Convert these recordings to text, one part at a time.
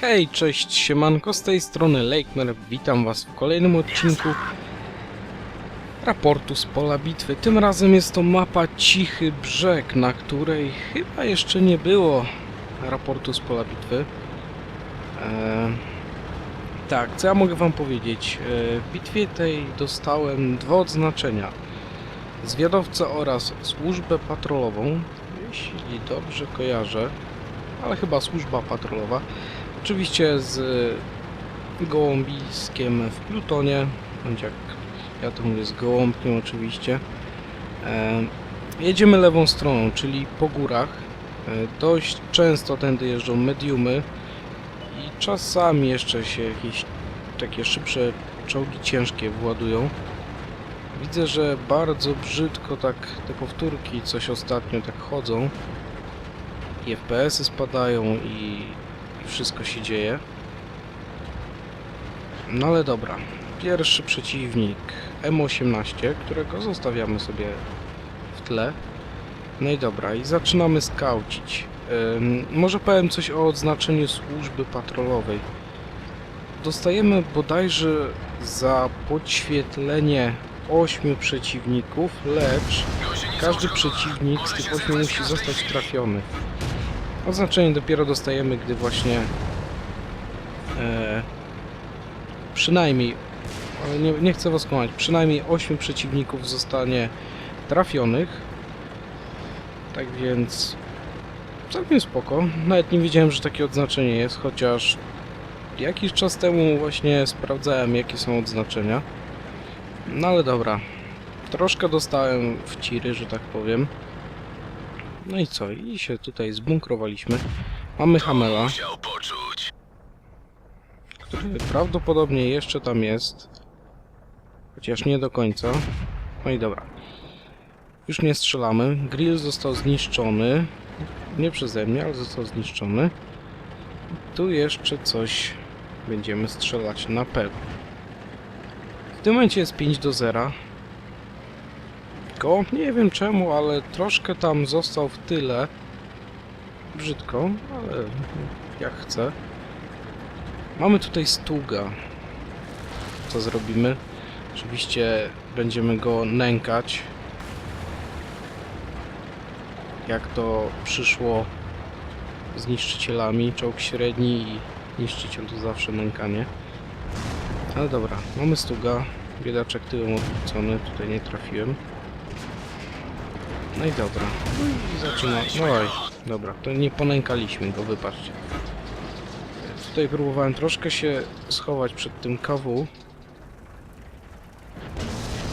Hej, cześć, siemanko, z tej strony Lakemer, witam was w kolejnym odcinku raportu z pola bitwy. Tym razem jest to mapa Cichy Brzeg, na której chyba jeszcze nie było raportu z pola bitwy. Eee, tak, co ja mogę wam powiedzieć? Eee, w bitwie tej dostałem dwa odznaczenia. Zwiadowcę oraz służbę patrolową, jeśli dobrze kojarzę, ale chyba służba patrolowa. Oczywiście z gołąbiskiem w Plutonie, bądź jak ja to mówię, z gołąbkiem oczywiście. E, jedziemy lewą stroną, czyli po górach. E, dość często tędy jeżdżą mediumy i czasami jeszcze się jakieś takie szybsze czołgi ciężkie władują. Widzę, że bardzo brzydko tak te powtórki coś ostatnio tak chodzą. I FPS-y spadają i wszystko się dzieje. No ale dobra. Pierwszy przeciwnik M18, którego zostawiamy sobie w tle. No i dobra, i zaczynamy skaucić. Ym, może powiem coś o odznaczeniu służby patrolowej. Dostajemy bodajże za podświetlenie 8 przeciwników, lecz każdy przeciwnik z tych 8 musi zostać trafiony. Oznaczenie dopiero dostajemy, gdy właśnie e, przynajmniej, nie, nie chcę was kłamać, przynajmniej 8 przeciwników zostanie trafionych. Tak więc całkiem spoko. Nawet nie wiedziałem, że takie odznaczenie jest, chociaż jakiś czas temu właśnie sprawdzałem, jakie są odznaczenia. No ale dobra. Troszkę dostałem w ciry, że tak powiem. No i co? I się tutaj zbunkrowaliśmy. Mamy Hamela, który prawdopodobnie jeszcze tam jest. Chociaż nie do końca. No i dobra. Już nie strzelamy. Grill został zniszczony. Nie przeze mnie, ale został zniszczony. Tu jeszcze coś będziemy strzelać na pewno. W tym momencie jest 5 do 0. Nie wiem czemu, ale troszkę tam został w tyle. Brzydko, ale jak chcę. Mamy tutaj Stuga. Co zrobimy? Oczywiście będziemy go nękać. Jak to przyszło z niszczycielami. Czołg średni i niszczyciel to zawsze nękanie. Ale dobra, mamy Stuga. Biedaczek tyłem odwrócony, tutaj nie trafiłem. No i dobra. No i zaczyna. No oj, dobra, to nie ponękaliśmy go, wybaczcie. Tutaj próbowałem troszkę się schować przed tym KW.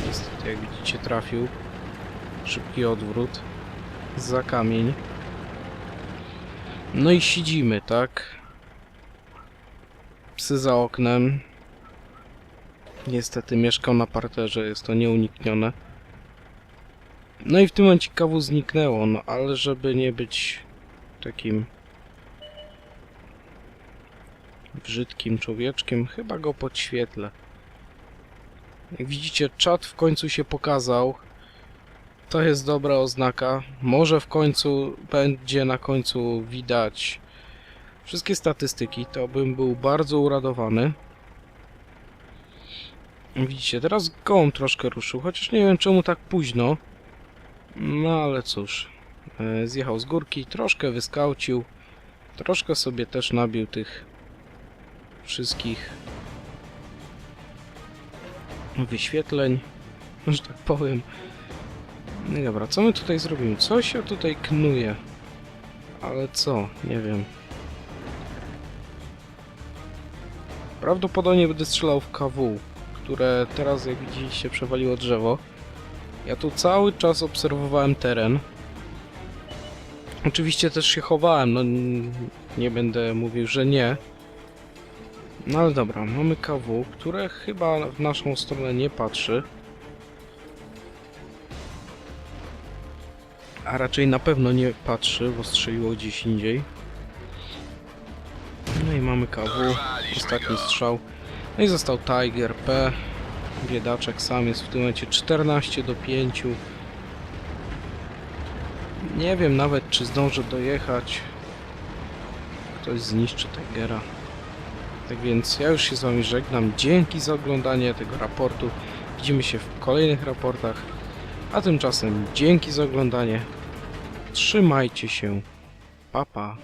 Niestety, jak widzicie, trafił. Szybki odwrót. Za kamień. No i siedzimy, tak? Psy za oknem. Niestety mieszkał na parterze, jest to nieuniknione. No i w tym momencie kawu zniknęło, no ale żeby nie być takim brzydkim człowieczkiem, chyba go podświetlę. Jak widzicie, czat w końcu się pokazał. To jest dobra oznaka. Może w końcu będzie na końcu widać wszystkie statystyki, to bym był bardzo uradowany. Widzicie, teraz gołąb troszkę ruszył, chociaż nie wiem czemu tak późno. No ale cóż, e, zjechał z górki, troszkę wyskaucił, troszkę sobie też nabił tych wszystkich wyświetleń, że tak powiem. No dobra, co my tutaj zrobimy? Co się tutaj knuje? Ale co? Nie wiem. Prawdopodobnie będę strzelał w KW, które teraz jak widzieliście przewaliło drzewo. Ja tu cały czas obserwowałem teren. Oczywiście też się chowałem, no nie będę mówił, że nie. No ale dobra, mamy KW, które chyba w naszą stronę nie patrzy. A raczej na pewno nie patrzy, bo strzeliło gdzieś indziej. No i mamy KW, ostatni strzał. No i został Tiger P. Biedaczek sam jest w tym momencie 14 do 5. Nie wiem nawet czy zdążę dojechać. Ktoś zniszczy Tigera. Tak więc ja już się z Wami żegnam. Dzięki za oglądanie tego raportu. Widzimy się w kolejnych raportach. A tymczasem dzięki za oglądanie. Trzymajcie się. Pa, pa.